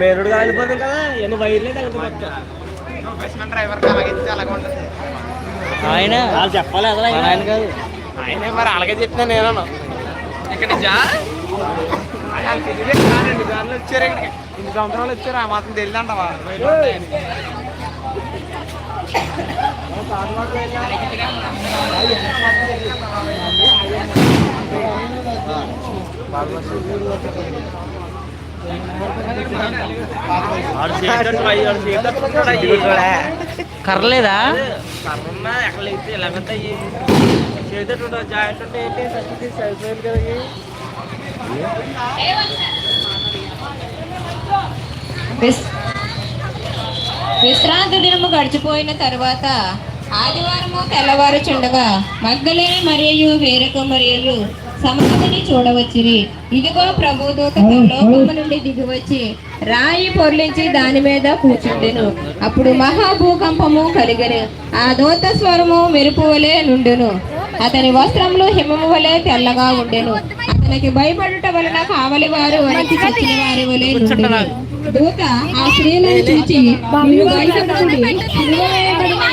మేరుడు కాలిపోతుంది కదా ఎన్ని వైర్లే తగ్గుతుంది ఆయన వాళ్ళు చెప్పాలి అదే ఆయన. కాదు ఆయన మరి అలాగే చెప్తున్నా నేను ఇక్కడ నుంచా ఆయన తెలియదు కాదండి దానిలో వచ్చారు ఇక్కడికి ఇన్ని సంవత్సరాలు వచ్చారు ఆ మాత్రం తెలియదంటవా కర్రలేదా కర్రన్నా ఎక్కడ లేకపోతే ఎలాగంటే చేసేటట్టు జాయింట్ ఉంటే సర్టిఫికేట్ సరిపోయింది కదా విశ్రాంతి దినము గడిచిపోయిన తర్వాత ఆదివారము తెల్లవారుచుండగా మగ్ధలేని మరియు వేరొక మరియు సమాధిని చూడవచ్చిరి. ఇదిగో ప్రభుదూత లోకము నుండి దిగివచ్చి రాయి పొర్లించి దాని మీద కూర్చుండెను. అప్పుడు మహాభూకంపము కలిగెను. ఆ దూత స్వరము మెరుపు వలె నుండెను. అతని వస్త్రములు హిమము వలె తెల్లగా ఉండెను. అతనికి భయపడుట వలన కావలి వారు వణికి చచ్చిన వారి వలె దూత ఆ స్త్రీలను చూచి మీరు భయపడకండి.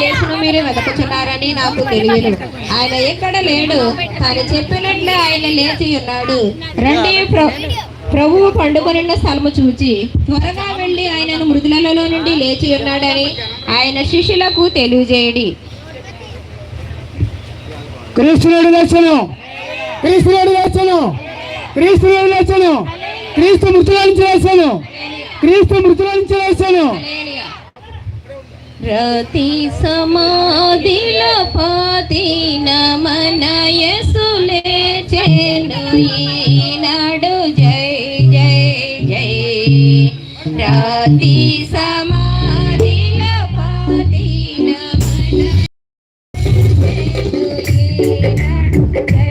యేసును మీరు వెతకుచున్నారని నాకు తెలియదు. ఆయన ఎక్కడ లేడు. తాను చెప్పినట్లే ఆయన లేచి ఉన్నాడు. రండి ప్రభువు పండుకొనిన్న స్థలము చూచి త్వరగా వెళ్ళి ఆయనను మృదులలో నుండి లేచి ఉన్నాడని ఆయన శిష్యులకు తెలియజేయడి. క్రీస్తునుడి దర్శనం క్రీస్తునుడి దర్శనం క్రీస్తునుడి దర్శనం క్రీస్తు మృతుల నుంచి వేశాను క్రీస్తు మృతుల నుంచి వేశాను రతి సమాధిలో పాతిన మన యసులే చెను ఈనాడు. జై జై జై. రతి సమా Okay.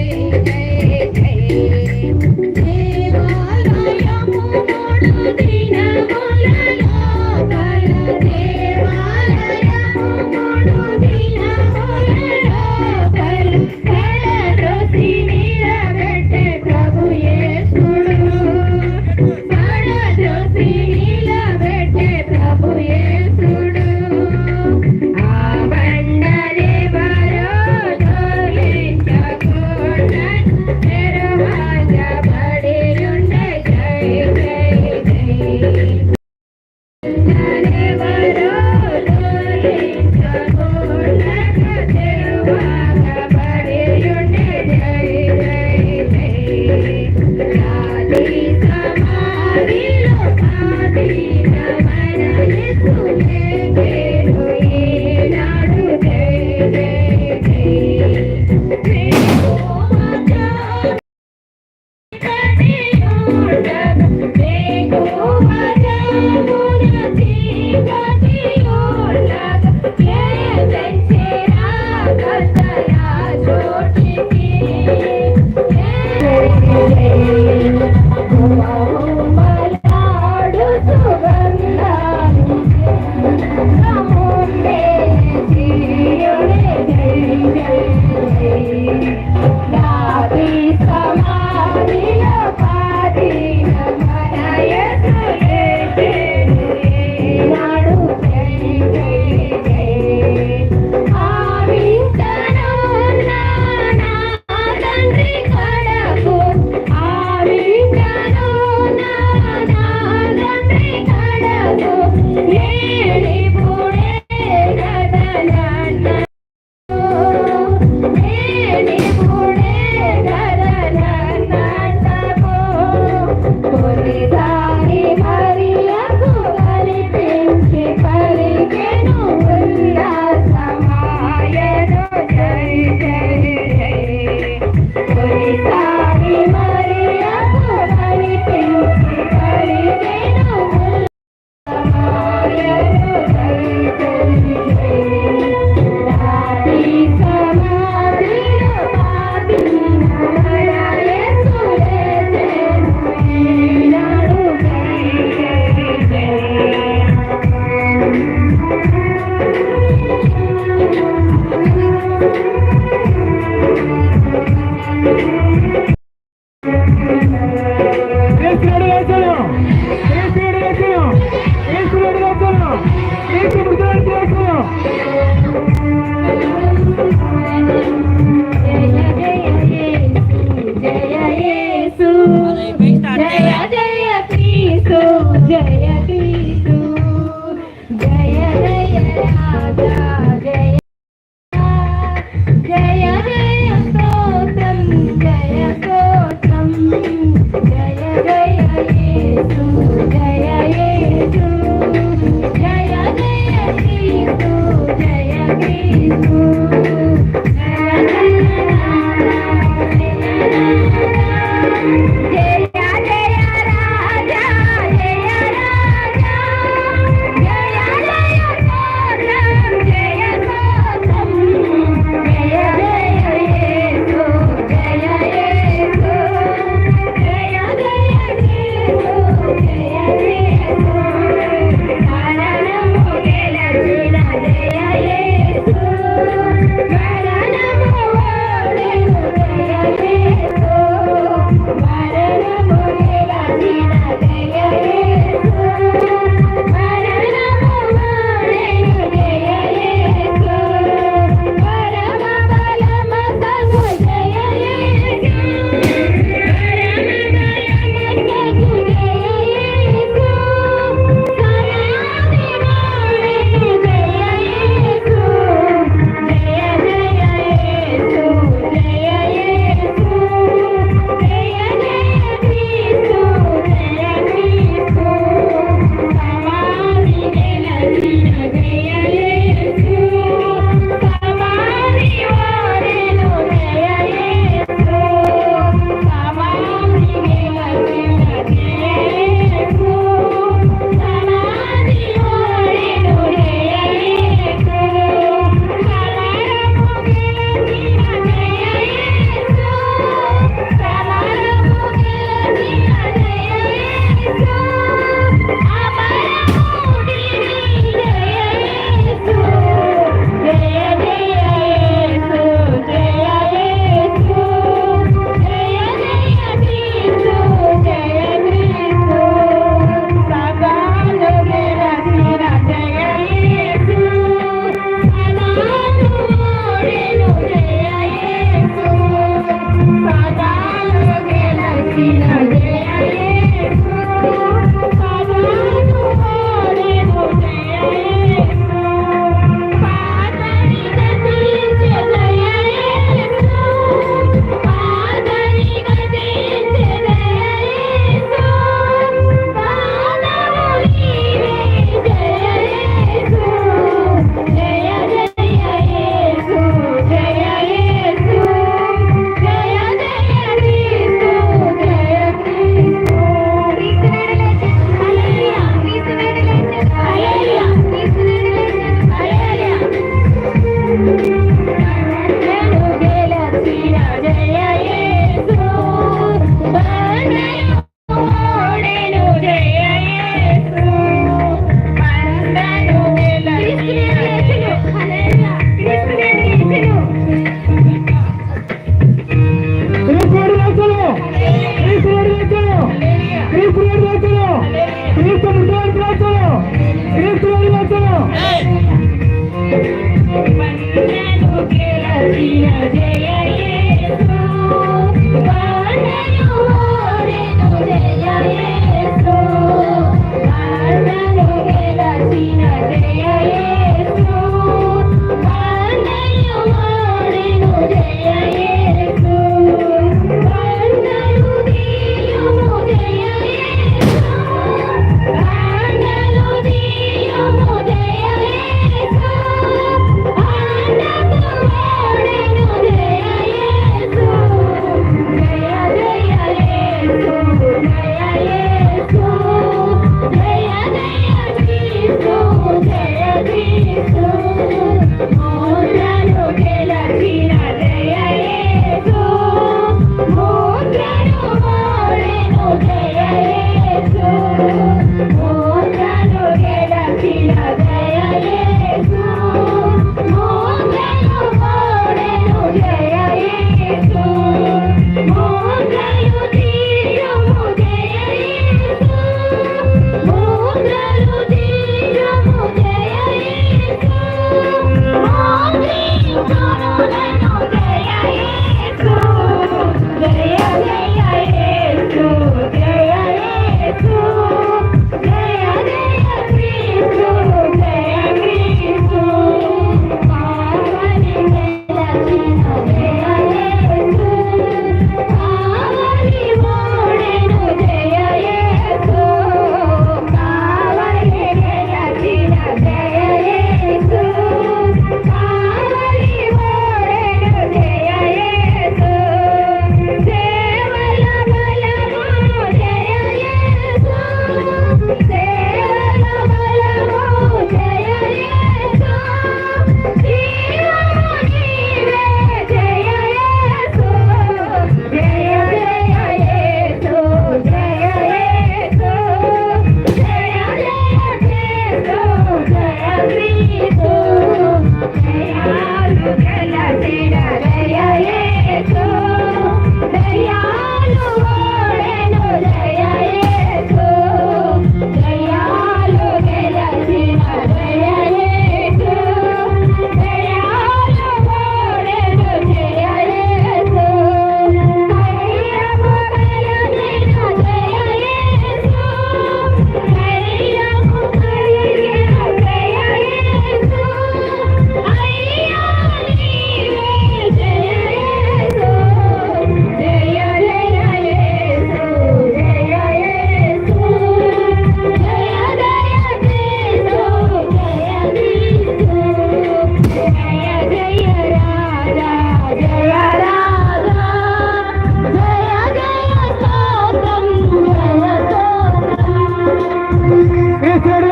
క్రీస్తుడు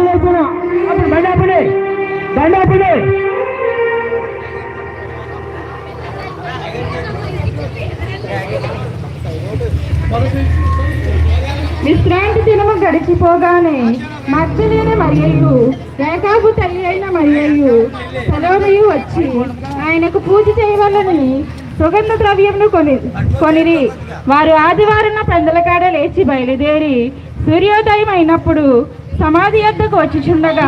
వేసను అప్పుడు విశ్రాంతి దినము గడిచిపోగానే మగ్ధులైన మరియయ్యు రేఖాబు తల్లి అయిన మరియయ్యు సలోమయు వచ్చి ఆయనకు పూజ చేయవలని సుగంధ ద్రవ్యంను కొని కొనిరి. వారు ఆదివారం పెందలకాడ లేచి బయలుదేరి సూర్యోదయం అయినప్పుడు సమాధి యొద్దకు వచ్చిచుండగా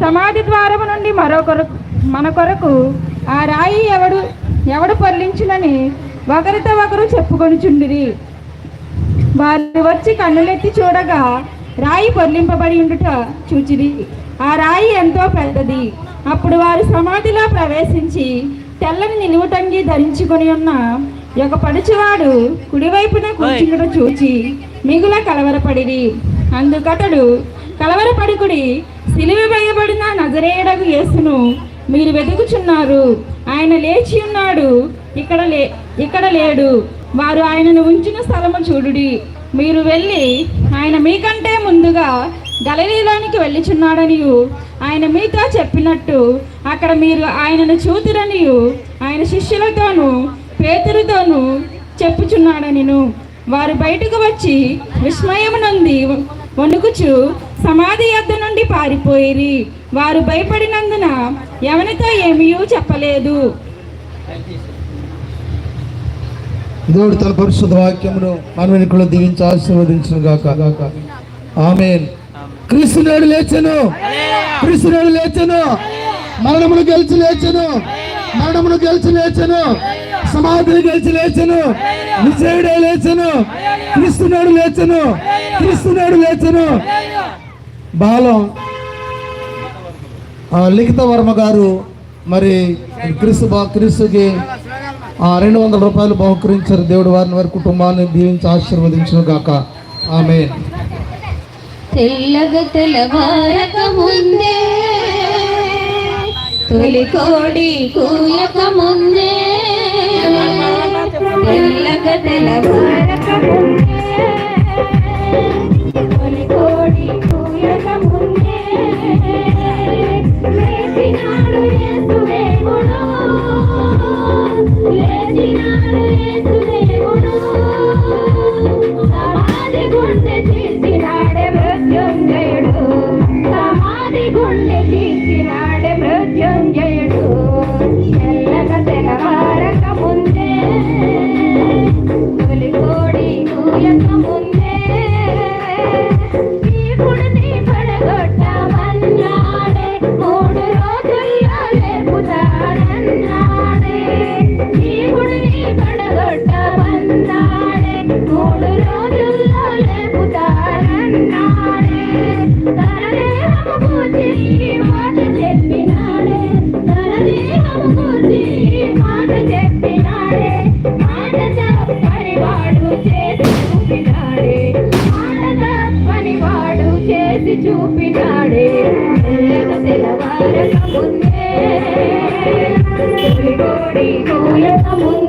సమాధి ద్వారము నుండి మరో కొరకు మన కొరకు ఆ రాయి ఎవడు ఎవడు పొర్లించునని ఒకరితో ఒకరు చెప్పుకొనిచుండిరి. వారు వచ్చి కన్నులెత్తి చూడగా రాయి పొర్లింపబడి ఉండుట చూచిరి. ఆ రాయి ఎంతో పెద్దది. అప్పుడు వారు సమాధిలో ప్రవేశించి తెల్లని నిలువుటంగి ధరించుకొని ఉన్న ఒక పడుచువాడు కుడివైపున కూర్చుండట చూచి మిగుల కలవరపడిరి. అందుకతడు కలవరపడికుడి సిలివి వేయబడిన నజరేయడగు యేసును మీరు వెతుకుచున్నారు. ఆయన లేచి ఉన్నాడు ఇక్కడ లే ఇక్కడ లేడు. వారు ఆయనను ఉంచిన స్థలము చూడుడి. మీరు వెళ్ళి ఆయన మీకంటే ముందుగా గలలీలోనికి వెళ్ళిచున్నాడనియు ఆయన మీతో చెప్పినట్టు అక్కడ మీరు ఆయనను చూతురనియు ఆయన శిష్యులతోనూ పేతురుతోనూ చెప్పుచున్నాడనిను. వారు బయటకు వచ్చి విస్మయము నుండి వణుకుచు సమాధి యొద్ద నుండి పారిపోయిరి. వారు భయపడినందున ఎవరితో ఏమీ చెప్పలేదు. దేవుడు తన పరిశుద్ధ వాక్యమును మన దీవించి ఆశీర్వదించును గాక. ఆమె క్రీస్తునాడు లేచను. క్రీస్తునాడు లేచను. మరణమును గెలిచి లేచను. మరణమును గెలిచి లేచను. సమాధులు గెలిచి లేచను. విజయుడే లేచను. క్రీస్తునాడు లేచను. క్రీస్తునాడు లేచను. బాలం. ఆ, లిఖిత వర్మ గారు మరి క్రీస్తు బా క్రీస్తుకి రెండు వందల రూపాయలు బహుకరించారు. దేవుడు వారిని వారి కుటుంబాన్ని దీవించి ఆశీర్వదించను గాక. ఆమె తెల్లగ తెల్లవారక ముందే తొలి కోడి కూయక ముందే తెల్లగ తెల్లవారక ముందే తొలి కోడి కూయక ముందే లేచినాడు యేసుదేవుడు లేచినాడు యేసుదేవుడు సమాధి గుండె చీల్చినాడే మృత్యుంజయుడు. సమాధి గుండె చూపినాడే తెల్లగ తెల్లవారక ముందే కోడి కోయ ముందే